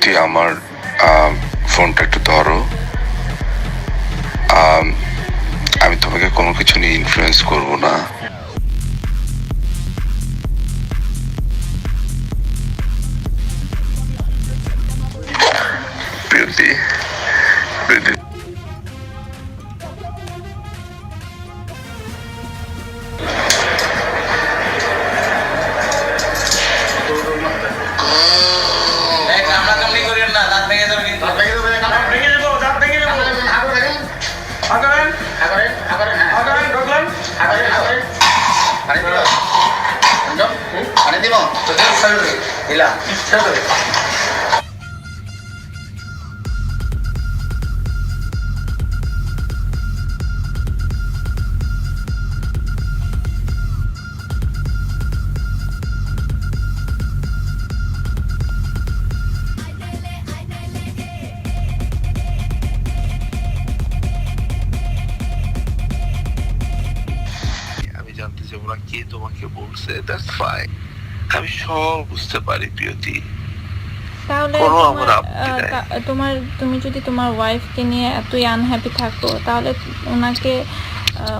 প্রিয়তি আমার আম, ফোনটা একটু ধরো। আমি তোমাকে কোনো কিছু নিয়ে ইনফ্লুয়েন্স করব না। তো দেখ, সরু করে। দিলাম। সরু করে। আমি জানতে চাবো না কে তোমাকে বলছে দ্যাটস ফাইন আমি সব বুঝতে পারি প্রিয়তি। তাহলে তোমার, তুমি যদি তোমার ওয়াইফকে নিয়ে এতই আনহ্যাপি থাকো তাহলে ওনাকে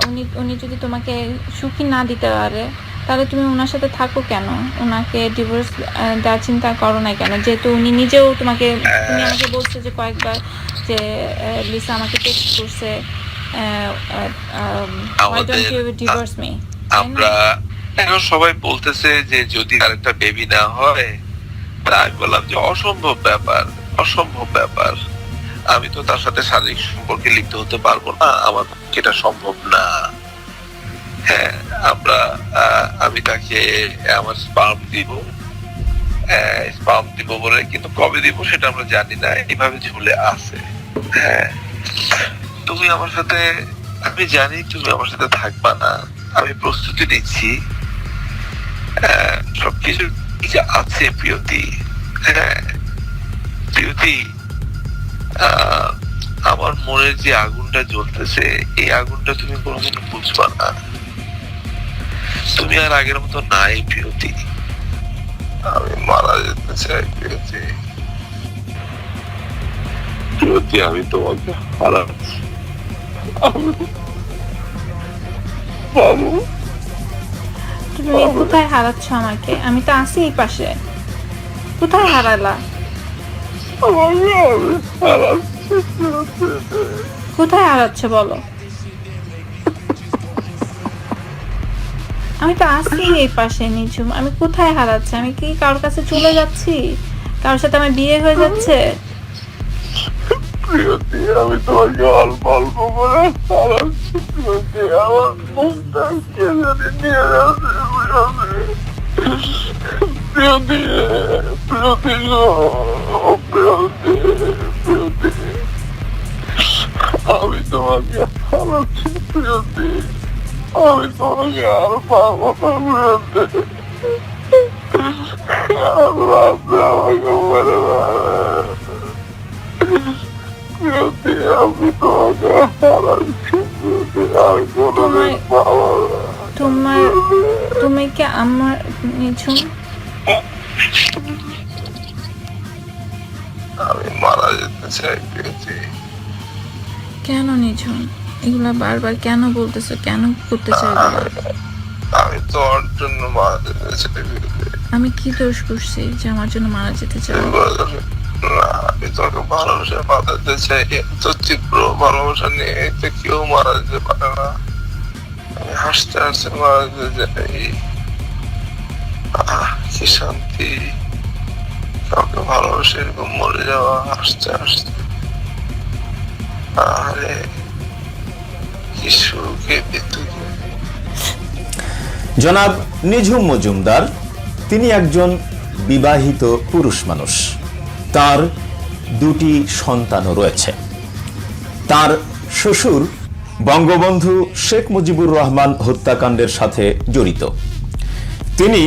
উনি উনি যদি তোমাকে সুখী না দিতে পারে তাহলে তুমি ওনার সাথে থাকো কেন? ওনাকে ডিভোর্স দেওয়ার চিন্তা করো না কেন? যেহেতু উনি নিজেও তোমাকে তুমি আমাকে বলছো যে কয়েকবার যে লিসা আমাকে টেক্সট করছে why don't you divorce me আমরা এখন সবাই বলতেছে যে যদি আরেকটা বেবি না হয়, তা আমি বললাম যে অসম্ভব ব্যাপার অসম্ভব ব্যাপার। আমি তো তার সাথে শারীরিক সম্পর্কে লিপ্ত হতে পারব না, আমার এটা সম্ভব না। হ্যাঁ আমরা আমি তাকে আমার স্পার্ম দিব স্পার্ম দিব বলে, কিন্তু কবে দিব সেটা আমরা জানি না, এইভাবে ঝুলে আছে। হ্যাঁ তুমি আমার সাথে, আমি জানি তুমি আমার সাথে থাকবা না, আমি প্রস্তুতি নিচ্ছি। সবকিছু ঠিক আছে, প্রিয়তি। হ্যাঁ প্রিয়তি আমার মনের যে আগুনটা জ্বলতেছে, এই আগুনটা তুমি কোনোদিন বুঝবা না। তুমি আর আগের মতো নাই, প্রিয়তি। আমি মারা যেতে চাই, প্রিয়তি। প্রিয়তি, আমি তোমাকে হারাচ্ছি। বাবু। তুমি কোথায় হারাচ্ছ আমাকে? আমি তো আছি এই পাশে। কোথায় হারালা? কোথায় হারাচ্ছে বলো? আমি তো আছি এই পাশে, নিঝুম। আমি কোথায় হারাচ্ছি? আমি কি কারোর কাছে চলে যাচ্ছি? কারোর সাথে আমার বিয়ে হয়ে যাচ্ছে? আমি তোমাকে অল্প অল্প করে যাচ্ছে। আমি তোমাকে হারাচ্ছি প্রিয়তি আমি তোমাকে আর পাবো না প্রিয়তি আপনি আমাকে মেরে প্রিয়তি আমি তোমাকে হারাচ্ছি প্রিয়তি আমি কোনোদিন পাবো না তোমার তুমি কি আমার নিঝুম আমি মারা যেতে চাই প্রিয়তি কেন নিঝুম? এগুলা বারবার কেন বলতেছো? কেন করতে চাই এগুলা? আমি তোর জন্য মারা যেতে চাই আমি কি দোষ করছি যে আমার জন্য মারা যেতে চাই? না আমি তোকে ভালোবাসা বাঁধাতে চাই এত তীব্র ভালোবাসা নিয়ে তো কেউ মারা যেতে পারে না। আমি হাসতে হাসতে মারা যেতে চাই। কি শান্তি। কাউকে ভালোবাসে এরকম মরে যাওয়া হাসতে হাসতে আরে কি বিদ্যুৎ জনাব নিঝুম মজুমদার, তিনি একজন বিবাহিত পুরুষ মানুষ। তার দুটি সন্তানও রয়েছে। তার শ্বশুর বঙ্গবন্ধু শেখ মুজিবুর রহমান হত্যাকাণ্ডের সাথে জড়িত। তিনি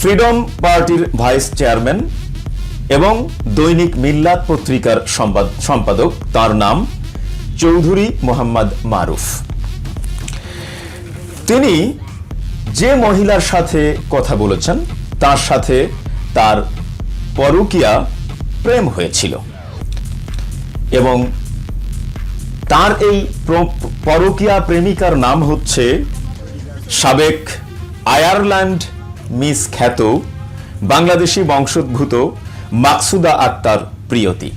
ফ্রিডম পার্টির ভাইস চেয়ারম্যান এবং দৈনিক মিল্লাত পত্রিকার সম্পাদক। তার নাম চৌধুরী মোহাম্মদ মারুফ। তিনি যে মহিলার সাথে কথা বলেছেন, তার সাথে তার পরকিয়া প্রেম হয়েছিল এবং তার এই প্র- পরকীয়া প্রেমিকার নাম হচ্ছে সাবেক আয়ারল্যান্ড মিস খ্যাত বাংলাদেশি বংশোদ্ভূত মাকসুদা আক্তার প্রিয়তি।